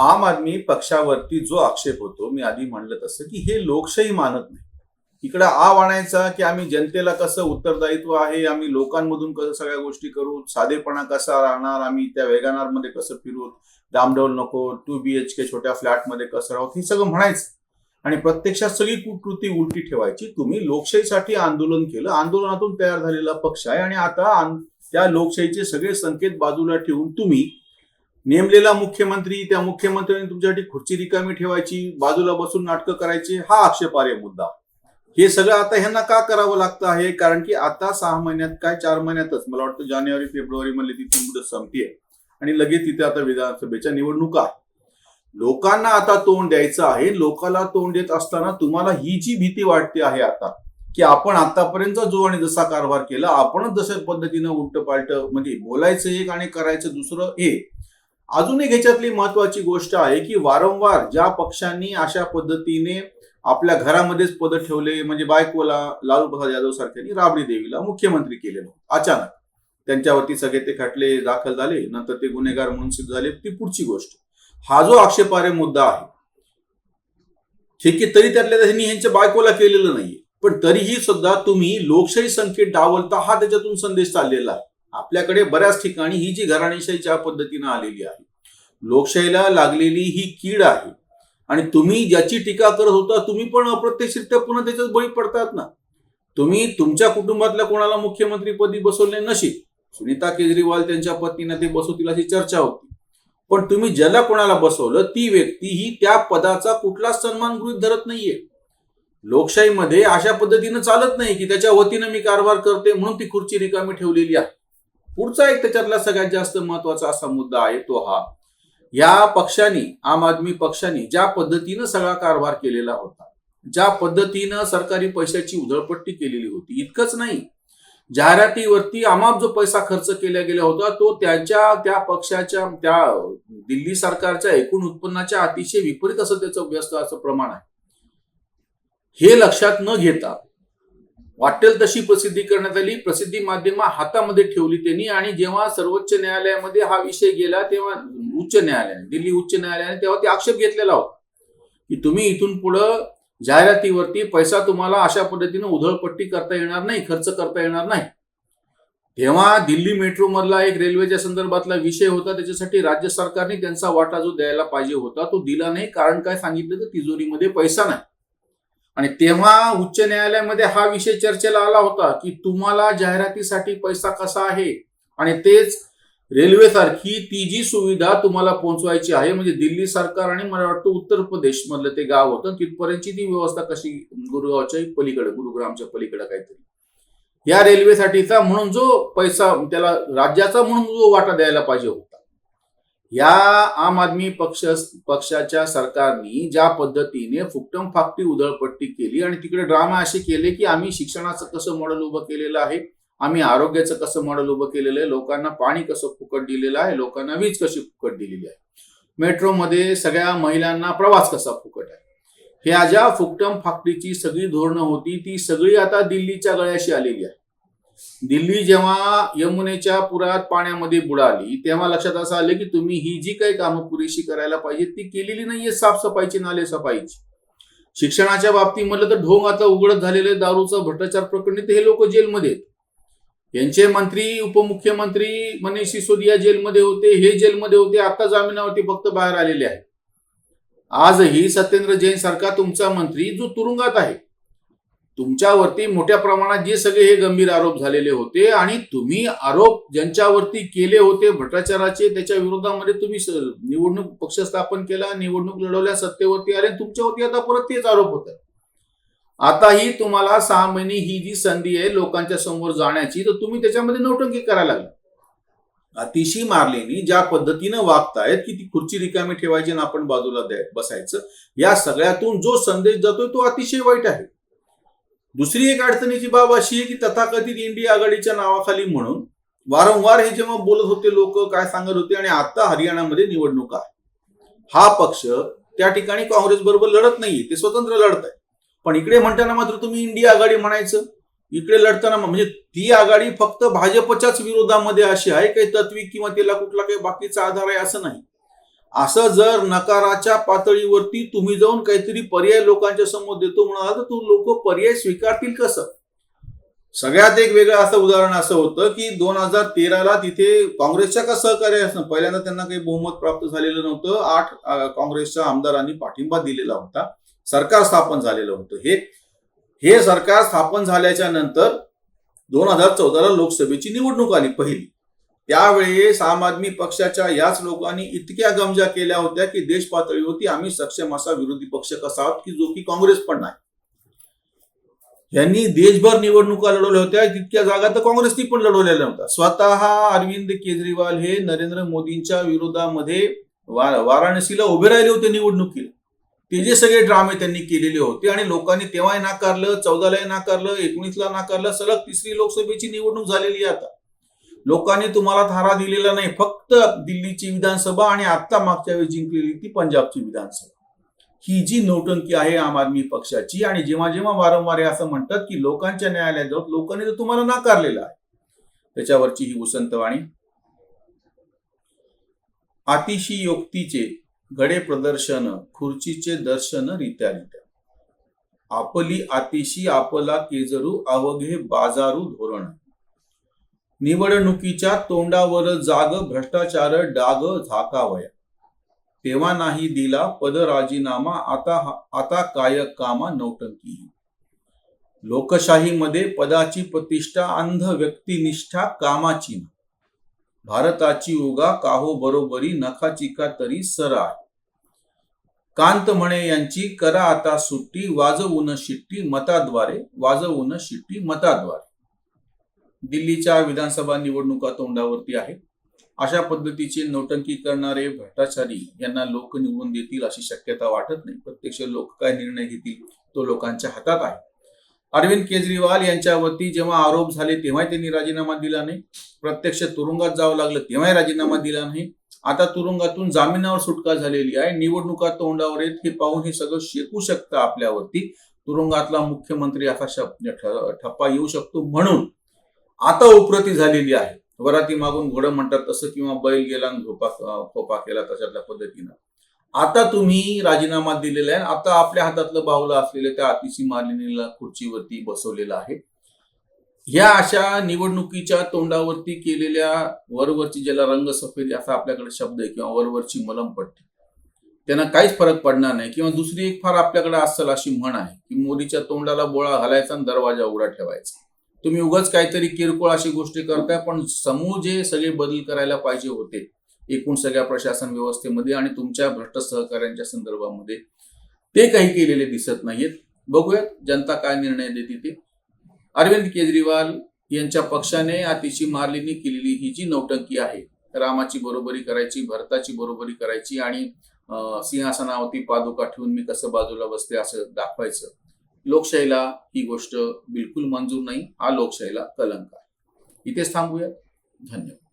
आम आदमी पक्षावरती जो आक्षेप होतो मी आधी म्हणलं तसं की हे लोकशाही मानत नाही. इकडे आव आणायचा की आम्ही जनतेला कसं उत्तरदायित्व आहे आम्ही लोकांमधून कसं सगळ्या गोष्टी करू साधेपणा कसा राहणार आम्ही त्या वेगानारमध्ये कसं फिरू दामडौल नको टू बी एच के छोट्या फ्लॅटमध्ये कसं राहू हे सगळं म्हणायचं. आणि प्रत्यक्षात सगळी कृती उलटी ठेवायची तुम्ही लोकशाहीसाठी आंदोलन केलं आंदोलनातून तयार झालेला पक्ष आहे आणि आता त्या लोकशाहीचे सगळे संकेत बाजूला ठेवून तुम्ही नेमलेला मुख्यमंत्री त्या मुख्यमंत्र्यांनी तुमच्यासाठी खुर्ची रिकामी ठेवायची बाजूला बसून नाटकं करायची हा आक्षेपार्ह मुद्दा. हे सगळं आता ह्यांना का करावं लागतं आहे? कारण की आता सहा महिन्यात काय चार महिन्यातच मला वाटतं जानेवारी फेब्रुवारी मध्ये तिथे मुदत संपतीये. आणि लगेच तिथे आता विधानसभेच्या निवडणुका लोकांना आता तोंड द्यायचं आहे. लोकाला तोंड देत असताना तुम्हाला ही जी भीती वाटते आहे आता की आपण आतापर्यंत जो आणि जसा कारभार केला आपणच जशा पद्धतीनं उलट पालट म्हणजे बोलायचं एक आणि करायचं दुसरं एक अजून एक ह्याच्यातली महत्वाची गोष्ट आहे की वारंवार ज्या पक्षांनी अशा पद्धतीने आपल्या घरामध्येच पद ठेवले म्हणजे बायकोला लालू प्रसाद यादव सारख्यांनी राबडी देवीला मुख्यमंत्री केले अचानक त्यांच्यावरती सगळे ते खटले दाखल झाले नंतर ते गुन्हेगार म्हणून सिद्ध झाले. ती पुढची गोष्ट. हा जो आक्षेपार्ह मुद्दा आहे ठीक आहे तरी त्यातल्या त्यांनी ह्यांच्या बायकोला केलेलं नाहीये. पण तरीही सुद्धा तुम्ही लोकशाही संकेत डावलता हा त्याच्यातून संदेश चाललेला आहे. आपल्याकडे बऱ्याच ठिकाणी ही जी घराणेशाही ज्या पद्धतीनं आलेली आहे लोकशाहीला लागलेली ही कीड आहे आणि तुम्ही ज्याची टीका करत होता तुम्ही पण अप्रत्यक्षरित्या पुन्हा त्याच्यात बळी पडतात ना. तुम्ही तुमच्या कुटुंबातल्या कोणाला मुख्यमंत्रीपदी बसवले नशीब? सुनीता केजरीवाल त्यांच्या पत्नीने ते बसवतील अशी चर्चा होती. पण तुम्ही ज्याला कोणाला बसवलं ती व्यक्ती ही त्या पदाचा कुठलाच सन्मान गृहीत धरत नाहीये. लोकशाहीमध्ये अशा पद्धतीनं चालत नाही की त्याच्या वतीनं मी कारभार करते म्हणून ती खुर्ची रिकामी ठेवलेली आहे. पुढचा एक त्याच्यातला सगळ्यात जास्त महत्त्वाचा असा मुद्दा आहे तो हा या पक्षाने आम आदमी पक्षाने ज्या पद्धतीनं सगळा कारभार केलेला होता ज्या पद्धतीनं सरकारी पैशाची उधळपट्टी केलेली होती इतकंच नाही. जाहिरातीवरती आमाप जो पैसा खर्च केला गेला होता तो त्याच्या त्या पक्षाच्या त्या दिल्ली सरकारच्या एकूण उत्पन्नाच्या अतिशय विपरीत असं त्याचं व्यस्त असं प्रमाण आहे. हे लक्षात न घेता वाटेल तशी प्रसिद्धी करण्यात आली. प्रसिद्धी माध्यम हातामध्ये ठेवली त्यांनी आणि जेव्हा सर्वोच्च न्यायालयामध्ये हा विषय गेला तेव्हा उच्च न्यायालयाने दिल्ली उच्च न्यायालयाने तेव्हा ते आक्षेप घेतलेला होता. की तुम्ही इथून पुढं जाहिरातीवरती पैसा तुम्हाला अशा पद्धतीनं उधळपट्टी करता येणार नाही खर्च करता येणार नाही. तेव्हा दिल्ली मेट्रो मधला एक रेल्वेच्या संदर्भातला विषय होता त्याच्यासाठी राज्य सरकारने त्यांचा वाटा जो द्यायला पाहिजे होता तो दिला नाही. कारण काय सांगितलं? तर तिजोरीमध्ये पैसा नाही. आणि तेव्हा उच्च न्यायालयामध्ये हा विषय चर्चेला आला होता की तुम्हाला जाहिरातीसाठी पैसा कसा आहे? आणि तेच रेल्वे सारखी ती जी सुविधा तुम्हाला पोहोचवायची आहे. म्हणजे दिल्ली सरकार आणि मला वाटतं उत्तर प्रदेश मधलं ते गाव होतं. तिथपर्यंतची ती व्यवस्था कशी? गुरुगावच्या पलीकडे गुरुग्रामच्या पलीकडे काहीतरी. या रेल्वेसाठीचा म्हणून जो पैसा त्याला राज्याचा म्हणून जो वाटा द्यायला पाहिजे होता या आम आदमी पक्ष पक्षाच्या सरकारने ज्या पद्धतीने फुकटम फाकटी उधळपट्टी केली आणि तिकडे ड्रामा असे केले की आम्ही शिक्षणाचं कसं मॉडेल उभं केलेलं आहे आम्ही आरोग्याचं कसं मॉडेल उभं केलेलं आहे लोकांना पाणी कसं फुकट दिलेलं आहे लोकांना वीज कशी फुकट दिलेली आहे. मेट्रोमध्ये सगळ्या महिलांना प्रवास कसा फुकट आहे? ह्या ज्या फुकटम फाकटीची सगळी धोरणं होती ती सगळी आता दिल्लीच्या गळ्याशी आलेली आहे. दिल्ली जेव्हा यमुनेच्या पुरात पाण्यामध्ये बुडाली तेव्हा लक्षात असं आलं की तुम्ही ही जी काही कामं पुरेशी करायला पाहिजे ती केलेली नाहीये साफसफाईची नाले सफाईची शिक्षणाच्या बाबतीमधलं तर ढोंग आता उघडत झालेले दारूचा भ्रष्टाचार प्रकरणी ते हे लोक जेलमध्ये आहेत. यांचे मंत्री उपमुख्यमंत्री मनीष सिसोदिया जेलमध्ये होते हे जेलमध्ये होते आता जामिनावरती फक्त बाहेर आलेले आहेत. आजही सत्येंद्र जैन सारखा तुमचा मंत्री जो तुरुंगात आहे. तुमच्यावरती मोठ्या प्रमाणात जे सगळे हे गंभीर आरोप झालेले होते आणि तुम्ही आरोप ज्यांच्यावरती केले होते भ्रष्टाचाराचे त्याच्या विरोधामध्ये तुम्ही स- निवडणूक पक्ष स्थापन केला निवडणूक लढवल्या सत्तेवरती आले तुमच्यावरती आता परत तेच आरोप होत आता आताही तुम्हाला सहा महिने ही जी संधी आहे लोकांच्या समोर जाण्याची तर तुम्ही त्याच्यामध्ये नौटंकी करायला लागला. अतिशय मारलेनी ज्या पद्धतीनं वागतायत की ती खुर्ची रिकामी ठेवायची आणि आपण बाजूला द्याय बसायचं या सगळ्यातून जो संदेश जातोय तो अतिशय वाईट आहे. दुसरी एक अडचणीची बाब अशी आहे की तथाकथित इंडिया आघाडीच्या नावाखाली म्हणून वारंवार हे जेव्हा बोलत होते लोक काय सांगत होते आणि आता हरियाणामध्ये निवडणूक आहे. हा पक्ष त्या ठिकाणी काँग्रेस बरोबर लढत नाहीये ते स्वतंत्र लढत आहे. पण इकडे म्हणताना मात्र तुम्ही इंडिया आघाडी म्हणायचं. इकडे लढताना म्हणजे ती आघाडी फक्त भाजपच्याच विरोधामध्ये अशी आहे काही तत्विक किंवा तिला कुठला काही बाकीचा आधार आहे असं नाही. असं जर नकाराच्या पातळीवरती तुम्ही जाऊन काहीतरी पर्याय लोकांच्या समोर देतो म्हणाल तर तू लोक पर्याय स्वीकारतील कसं? सगळ्यात एक वेगळं असं उदाहरण असं होतं की दोन हजार तेराला तिथे काँग्रेसच्या का सहकार्य असणं? पहिल्यांदा त्यांना काही बहुमत प्राप्त झालेलं नव्हतं. आठ काँग्रेसच्या आमदारांनी पाठिंबा दिलेला होता. सरकार स्थापन झालेलं होतं. हे हे सरकार स्थापन झाल्याच्यानंतर दोन हजार चौदाला लोकसभेची निवडणूक आली पहिली. त्यावेळेस आम आदमी पक्षाच्या याच लोकांनी इतक्या गमजा केल्या होत्या की देश पातळीवरती आम्ही सक्षम असा विरोधी पक्ष कसा आहोत की जो की काँग्रेस पण नाही. यांनी देशभर निवडणुका लढवल्या होत्या. तितक्या जागा तर काँग्रेसनी पण लढवलेल्या नव्हत्या स्वतः अरविंद केजरीवाल हे नरेंद्र मोदींच्या विरोधामध्ये वाराणसीला उभे राहिले होते निवडणुकीला. ते जे सगळे ड्रामे त्यांनी केलेले होते आणि लोकांनी तेव्हाही नाकारलं चौदालाही नाकारलं एकोणीसला नाकारलं सलग तिसरी लोकसभेची निवडणूक झालेली आहे आता. लोकांनी तुम्हाला थारा दिलेला नाही फक्त दिल्लीची विधानसभा आणि आता मागच्या वेळी जिंकलेली ती पंजाबची विधानसभा. ही जी नौटंकी आहे आम आदमी पक्षाची आणि जेव्हा जेव्हा वारंवार हे असं म्हणतात की लोकांच्या न्यायालयात जाऊन लोकांनी तर तुम्हाला नाकारलेलं आहे. त्याच्यावरची ही उसंतवाणी अतिशयोक्तीचे घडे प्रदर्शन खुर्चीचे दर्शन रित्या रित्या आपली आतिशी आपला केजरू अवघे बाजारू धोरण. निवडणुकीच्या तोंडावर जाग भ्रष्टाचार डाग झाकावया. तेव्हा नाही दिला पद राजीनामा आता आता काय कामा नौटंकी. लोकशाहीमध्ये पदाची प्रतिष्ठा अंध व्यक्तिनिष्ठा कामाची ना. भारताची उगा काहो बरोबरी नखाचिका तरी सरा कांत म्हणे यांची करा आता सुट्टी वाजवून शिट्टी मताद्वारे वाजवून शिट्टी मताद्वारे. दिल्लीच्या विधानसभा निवडणुका तोंडावरती आहे. अशा पद्धतीचे नौटंकी करणारे भ्रष्टाचारी यांना लोक निवडून देतील अशी शक्यता वाटत नाही. प्रत्यक्ष लोक काय निर्णय घेतील तो लोकांच्या हातात आहे. अरविंद केजरीवाल यांच्यावरती जेव्हा आरोप झाले तेव्हाही त्यांनी राजीनामा दिला नाही. प्रत्यक्ष तुरुंगात जावं लागलं तेव्हाही राजीनामा दिला नाही. आता तुरुंगातून जामिनावर सुटका झालेली आहे. निवडणुका तोंडावर येत हे पाहून हे सगळं शेकू शकतं आपल्यावरती. तुरुंगातला मुख्यमंत्री असा शब्द ठप्पा येऊ शकतो म्हणून आता उपरती झालेली आहे. वराती मागून घोडं म्हणतात तसं किंवा बैल गेला आणि झोपा खोपा केला तशातल्या पद्धतीनं. आता तुम्ही राजीनामा दिलेला आहे. आता आपल्या हातातलं बाहुलं असलेलं त्या अतिशी मालिनीला खुर्चीवरती बसवलेलं आहे. ह्या अशा निवडणुकीच्या तोंडावरती केलेल्या वरवरची ज्याला रंगसफेदी असा आपल्याकडे शब्द आहे किंवा वरवरची मलमपट्टी त्यांना काहीच फरक पडणार नाही. किंवा दुसरी एक फार आपल्याकडे असेल अशी म्हण आहे की मोदीच्या तोंडाला बोळा घालायचा आणि दरवाजा उघडा ठेवायचा. तुम्ही उगाच काहीतरी किरकोळ अशी गोष्टी करताय पण समूह जे सगळे बदल करायला पाहिजे होते एकूण सगळ्या प्रशासन व्यवस्थेमध्ये आणि तुमच्या भ्रष्ट सहकार्यांच्या संदर्भामध्ये ते काही केलेले दिसत नाहीयेत. बघूयात जनता काय निर्णय देते ते. अरविंद केजरीवाल यांच्या पक्षाने अतिशी मारलीने केलेली ही जी नौटंकी आहे रामाची बरोबरी करायची भरताची बरोबरी करायची आणि सिंहासनावरती पादुका ठेवून मी कसं बाजूला बसते असं दाखवायचं. लोकशाहीला ही गोष्ट बिलकुल मंजूर नाही. हा लोकशाहीला कलंक आहे. इथेच थांबूया. धन्यवाद.